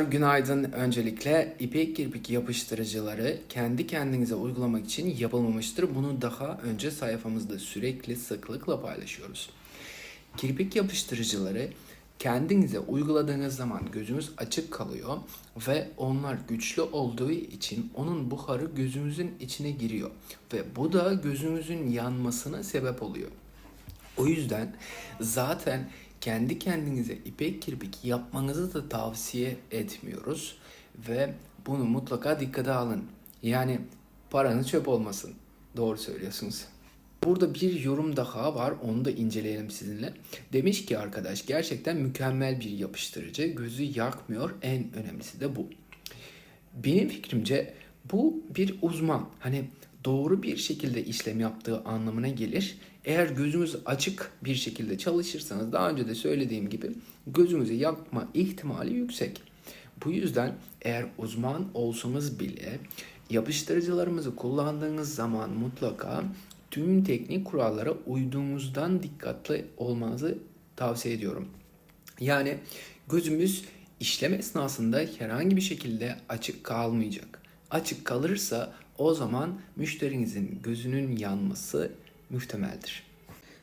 Günaydın. Öncelikle ipek kirpik yapıştırıcıları kendi kendinize uygulamak için yapılmamıştır. Bunu daha önce sayfamızda sürekli sıklıkla paylaşıyoruz. Kirpik yapıştırıcıları kendinize uyguladığınız zaman gözünüz açık kalıyor ve onlar güçlü olduğu için onun buharı gözünüzün içine giriyor ve bu da gözünüzün yanmasına sebep oluyor. O yüzden zaten kendi kendinize ipek kirpik yapmanızı da tavsiye etmiyoruz ve bunu mutlaka dikkate alın. Yani paranız çöp olmasın. Doğru söylüyorsunuz. Burada bir yorum daha var. Onu da inceleyelim sizinle. Demiş ki arkadaş gerçekten mükemmel bir yapıştırıcı. Gözü yakmıyor. En önemlisi de bu. Benim fikrimce bu bir uzman. Hani doğru bir şekilde işlem yaptığı anlamına gelir. Eğer gözünüz açık bir şekilde çalışırsanız daha önce de söylediğim gibi gözünüzü yakma ihtimali yüksek. Bu yüzden eğer uzman olsanız bile yapıştırıcılarımızı kullandığınız zaman mutlaka tüm teknik kurallara uyduğunuzdan dikkatli olmanızı tavsiye ediyorum. Yani gözümüz işlem esnasında herhangi bir şekilde açık kalmayacak. Açık kalırsa o zaman müşterinizin gözünün yanması muhtemeldir.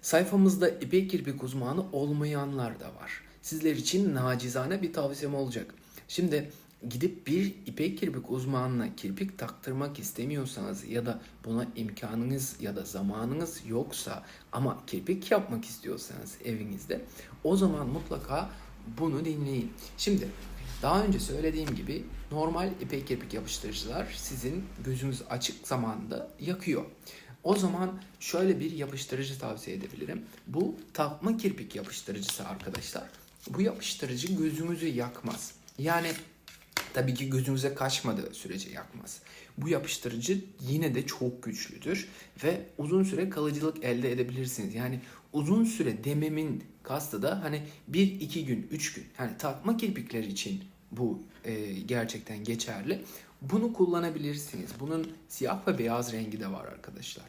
Sayfamızda ipek kirpik uzmanı olmayanlar da var. Sizler için nacizane bir tavsiyem olacak. Şimdi gidip bir ipek kirpik uzmanına kirpik taktırmak istemiyorsanız ya da buna imkanınız ya da zamanınız yoksa ama kirpik yapmak istiyorsanız evinizde o zaman mutlaka bunu dinleyin. Şimdi daha önce söylediğim gibi normal ipek kirpik yapıştırıcılar sizin gözünüz açık zamanda yakıyor. O zaman şöyle bir yapıştırıcı tavsiye edebilirim. Bu takma kirpik yapıştırıcısı arkadaşlar. Bu yapıştırıcı gözünüzü yakmaz. Yani tabii ki gözünüze kaçmadığı sürece yakmaz. Bu yapıştırıcı yine de çok güçlüdür ve uzun süre kalıcılık elde edebilirsiniz. Yani uzun süre dememin kastı da hani 1-2 gün, 3 gün. Yani takma kirpikler için bu e, gerçekten geçerli. Bunu kullanabilirsiniz. Bunun siyah ve beyaz rengi de var arkadaşlar.